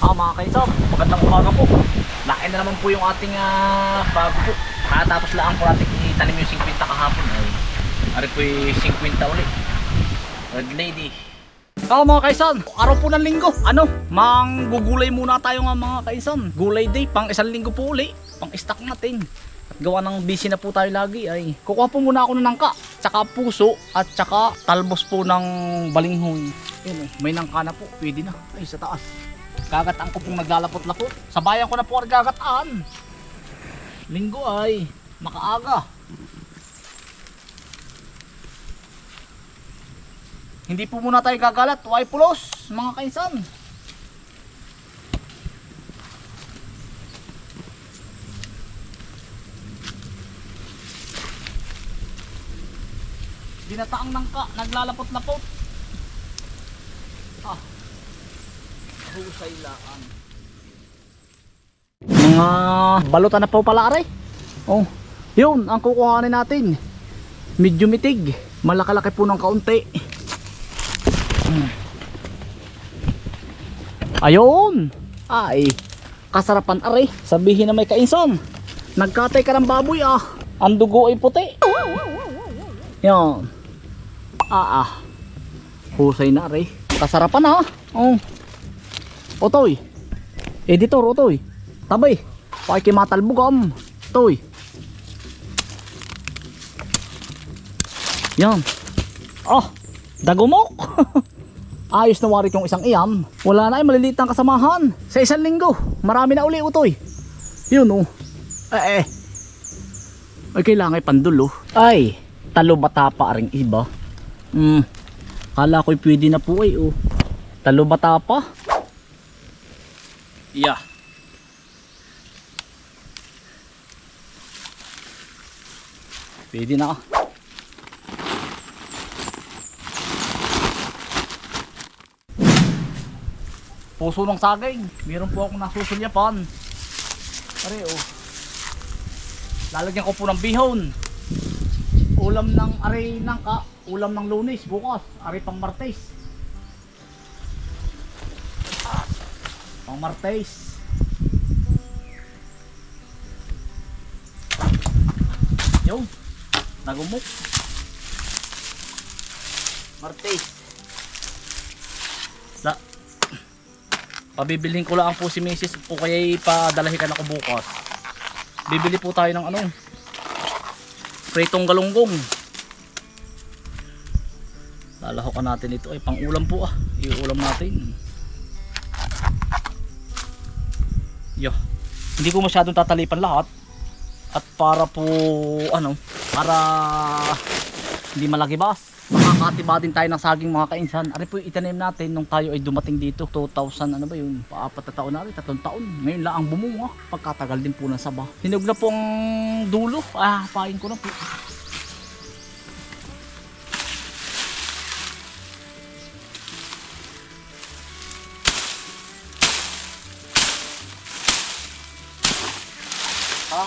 Ah, mga kaisap, magandang umaga po. Laki na naman po yung ating ah, bago po. Nakatapos lang po natin itanim yung 50 kahapon. Ay, ari po yung 50 ulit. Red lady. Ako mga kaisan, araw po ng linggo. Ano? Manggugulay muna tayo nga mga kaisan. Gulay day, pang isang linggo po uli. Pang stock natin. At gawa ng busy na po tayo lagi ay kukuha po muna ako ng nangka, tsaka puso at tsaka talbos po ng balinghoy. Yun eh, may nangka na po, pwede na. Ay sa taas. Gagataan ko pong naglalapot-lapot. Sa bayan ko na po ang gagataan. Linggo ay makaaga. Hindi po muna tayo gagalat. Why pulos, mga kainsan? Binataang nangka, naglalapot-lapot. Husay laan. Mga balutan na po pala aray. Oh, yun ang kukuhanin natin. Medyo mitig. Malakalaki po ng kaunti. Hmm. Ayun. Ay, kasarapan aray. Sabihin na may kainsan. Nagkatay ka ng baboy ah. Ang dugo ay puti. Yan. Ah ah. Husay na aray. Kasarapan ha. Oh. Otoy. Editor, otoy. Tabay. Pakikimatalbugam. Toy. Yan. Oh, dagumok. Ayos na warit yung isang iyan. Wala na ay maliliit ang kasamahan. Sa isang linggo, marami na uli utoy. Yun oh. Eh eh. Ay kailangan ay pandulo. Ay, talo bata pa ring iba. Hmm. Kala ko'y pwede na po ay oh. Talo bata pa. Yeah. Pwede na. Puso ng saging. Meron po akong nasusulyapan. Pare oh. Lalagyan ko po ng bihon. Ulam ng aray ng ka. Ulam ng lunes bukas. Aray pang martes. Pang martes. Yun. Nagumok. Martes. La Pabibilhin ko lang po si Mrs. o kaya ipadalahikan ako bukas. Bibili po tayo ng ano. Pritong galunggong. Lalahokan natin ito ay pang ulam po ah. Iulam natin. Yo. Hindi ko masyadong tatalipan lahat. At para po ano, para hindi malagibas. Makakatiba din tayo ng saging mga kainsan. Ari po itanim natin nung tayo ay dumating dito. 2000 ano ba yun? Paapat na taon na rin, tatlong taon. Ngayon lang ang bumunga. Pagkatagal din po ng saba. Hinog na po ang dulo. Ah, pain ko na po.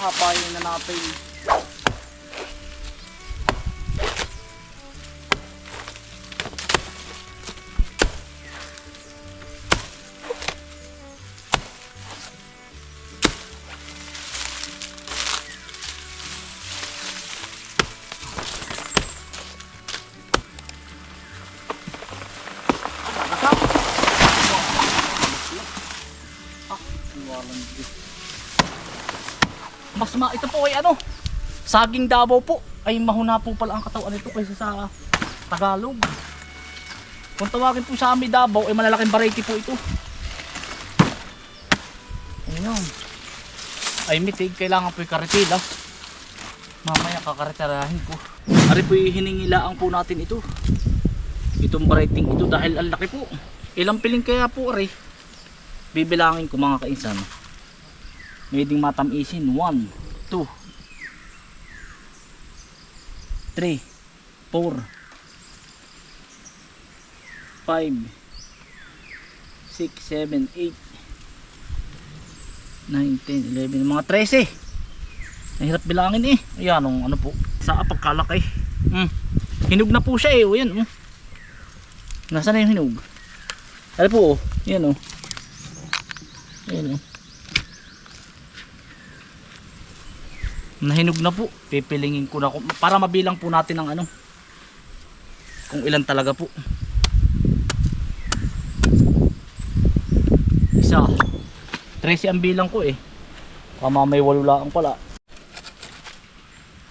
Hahapayin na natin. Po ay ano, saging Davao po. Ay mahuna po pala ang katawan nito kaysa sa Tagalog. Kung tawagin po sa amin Davao, ay malalaking variety po ito. Ayun. Ay mitig, kailangan po yung karitila. Mamaya kakaritirahin ko. Ari po hiningilaan po natin ito. Itong variety ito dahil ang laki po. Ilang piling kaya po ari? Bibilangin ko mga kainsan. Pwedeng matamisin. 1, 2, 3, 4, 5, 6, 7, 8, 9, 10, 11, mga 13. Mahirap bilangin eh. Ayan, ang ano po. Sa pagkalaki. Hmm. Hinog na po siya eh. O yan. Oh. Nasaan na yung hinog? Ano po oh. Yan oh. Ayun oh. Nahinog na po. Pipilingin ko na ko para mabilang po natin ang ano. Kung ilan talaga po. Isa. 13 ang bilang ko eh. Tama may walo lang pala.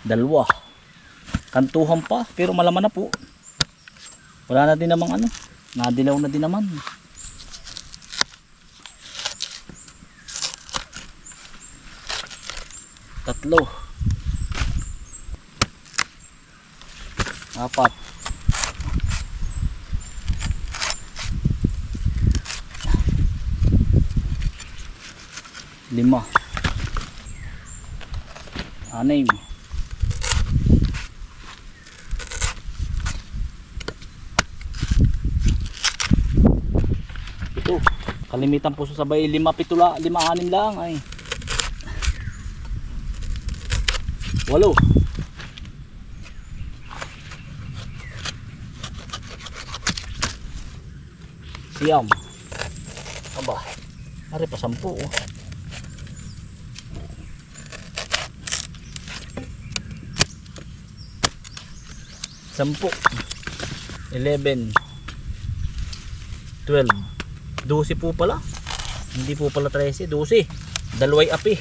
Dalawa. Kantuhan pa pero malaman na po. Wala na din namang ano. Nadilaw na din naman. Tatlo. Apat. Lima. Anim. Ito. Kalimitan po sa sabay lima pitula, lima anim lang ay. Walo. Siyam. Aba. Ari pa sampu oh. Sampu. Eleven. Twelve. Dosi po pala. Hindi po pala 13. Dosi. Dalaway api.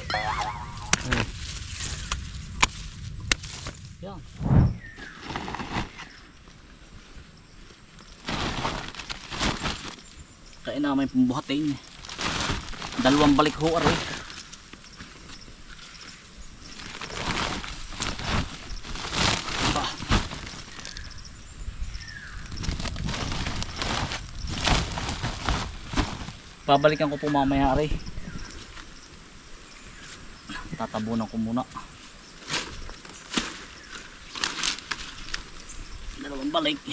Hmm. Yan. Kaya namin pumbuhatin. Dalawang balik ho aray. Ba. Babalikan ko po mamaya aray. Tatabunan ko muna. dalawang balik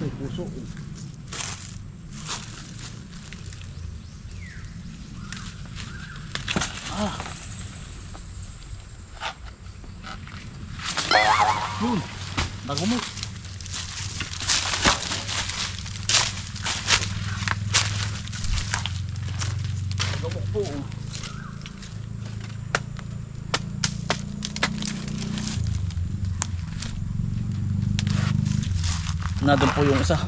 Ay, puso ah. Yun bago mo. Gamok po oh. Na po yung isa.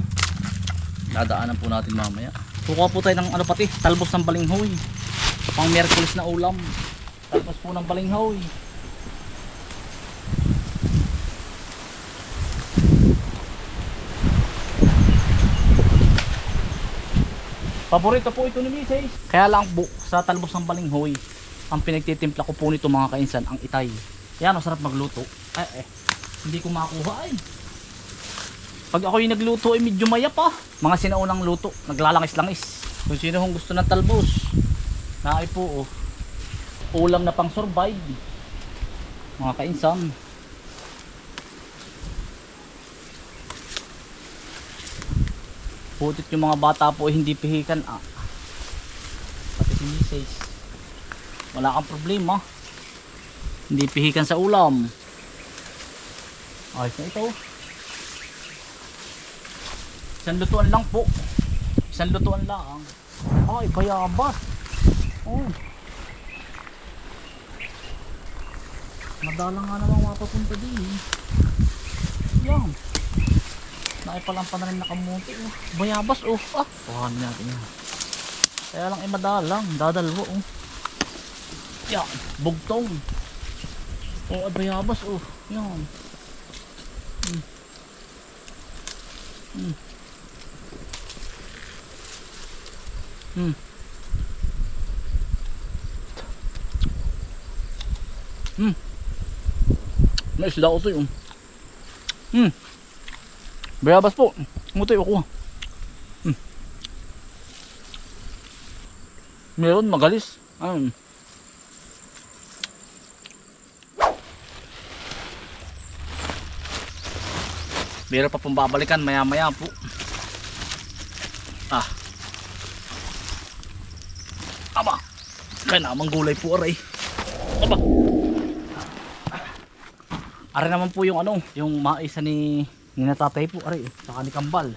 Dadaanan po natin mamaya. Kukuha po tayo ng ano pati talbos ng balinghoy. Pang merkulis na ulam. Talbos po ng balinghoy. Paborito po ito ni Mrs. kaya lang po sa talbos ng balinghoy ang pinagtitimpla ko po nito mga kainsan ang itay. Yan masarap magluto. Eh eh hindi ko makuha eh pag ako yung nagluto ay medyo maya pa. Mga sinaunang luto, naglalangis-langis. Kung sino hong gusto ng talbos, naay po oh. Ulam na pang survive. Mga kainsan. Putit yung mga bata po ay hindi pihikan ah. Pati si Mrs. Wala kang problema. Hindi pihikan sa ulam. Ayos na ito. Isang lutuan lang po. Isang lutuan lang. Ay, bayabas. Oh. Madalang nga naman mapapunta din. eh. Yan. Naipalang pa na rin nakamuti. Oh. Bayabas oh. Ah, kuhanin natin yan. Kaya lang ay madalang. Dadalwo oh. Yan. Bugtong. Oh, ay bayabas oh. Yan. Hmm. Hmm. Hmm. Hmm. May isda ko to yun. Hmm. Bayabas po. Mutoy ako. Hmm. Meron magalis. Ayun. Meron pa pong babalikan maya maya po. Ah. Aba. Kaya namang gulay po aray. Aba. Aray naman po yung ano, yung maisa ni Ni natatay po, aray, saka ni Kambal.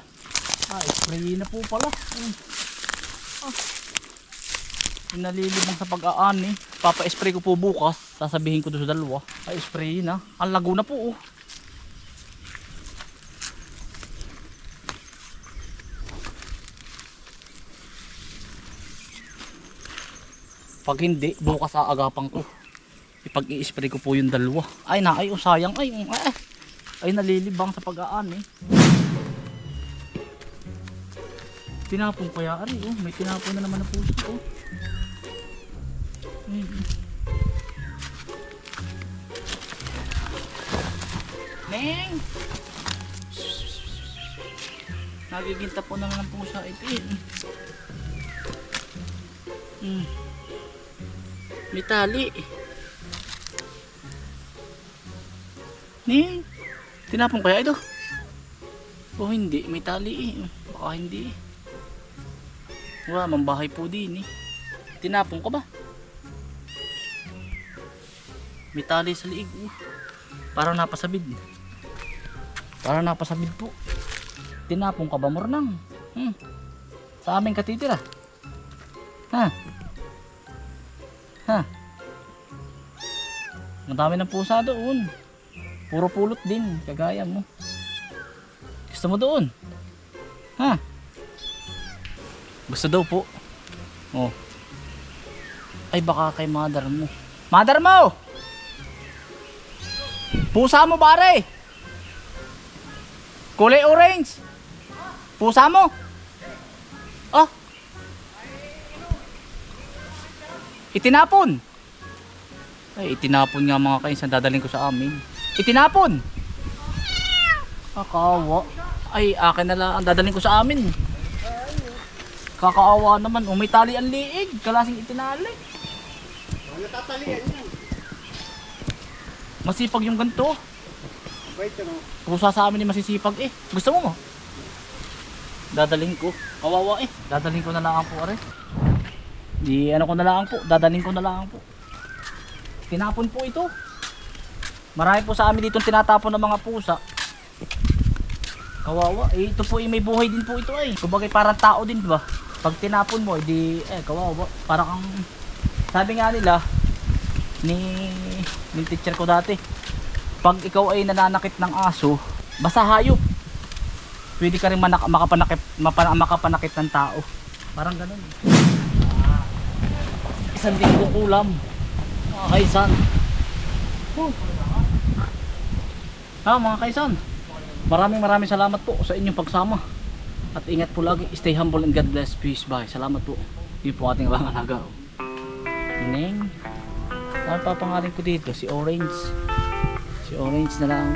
Ah, spray na po pala. Ayun. Ah. Nalilibang sa pag-aani. Papa-spray ko po bukas. Sasabihin ko doon sa dalawa. Ay, spray na. Ang lago na po, oh. Pag hindi, bukas aagapan ko. Ipag i-spray ko po yung dalawa. Ay na, ay oh, sayang. Ay, um, ay, ay nalilibang sa pag-aan eh. Tinapon kaya ari oh. May tinapon na naman na puso oh. Mm. Neng! Nagiginta po naman ng pusa ito eh. Mm. May tali. Ning, tinapon kaya ito? O hindi, may tali eh. Baka hindi eh. Wala, mambahay po din eh. Tinapon ko ba? May tali sa liig. Oh. Parang napasabid. Parang napasabid po. Tinapon ka ba, Mornang? Hmm. Sa aming katitira. Ha? Ha? Ang dami ng pusa doon. Puro pulot din, kagaya mo. Gusto mo doon? Ha? Gusto daw po. Oh. Ay baka kay mother mo. Mother mo! Pusa mo pare! Kulay orange! Pusa mo! Oh! Itinapon! Ay, itinapon nga mga kainsan. Dadaling ko sa amin. Itinapon! Kakawa. Ay, akin na lang. Dadaling ko sa amin. Kakaawa naman. Oh, may tali ang liig. Kalasing itinali. Ano tatalian yan? Masipag yung ganito. Wait, ano? Pusa sa amin ni masisipag eh. Gusto mo mo? Dadaling ko. Kawawa eh. Dadaling ko na lang po are. Di ano ko na lang po. Dadaling ko na lang po. Tinapon po ito. Marami po sa amin dito tinatapon ng mga pusa. Kawawa. Eh, ito po eh, may buhay din po ito eh. Kumbaga parang tao din ba? Pag tinapon mo, di eh kawawa. Parang kang sabi nga nila ni ni teacher ko dati. Pag ikaw ay nananakit ng aso, basta hayop. Pwede ka rin manak- makapanakit, mapa- makapanakit ng tao. Parang ganun. Ah, isang linggo kulam. Mga kaisan. Oh. Ah, mga kaisan. Maraming maraming salamat po sa inyong pagsama. At ingat po lagi. Stay humble and God bless. Peace. Bye. Salamat po. Yun po ating mga nagaw. Neng. Ano pa pangalan ko dito? Si Orange. Si Orange na lang.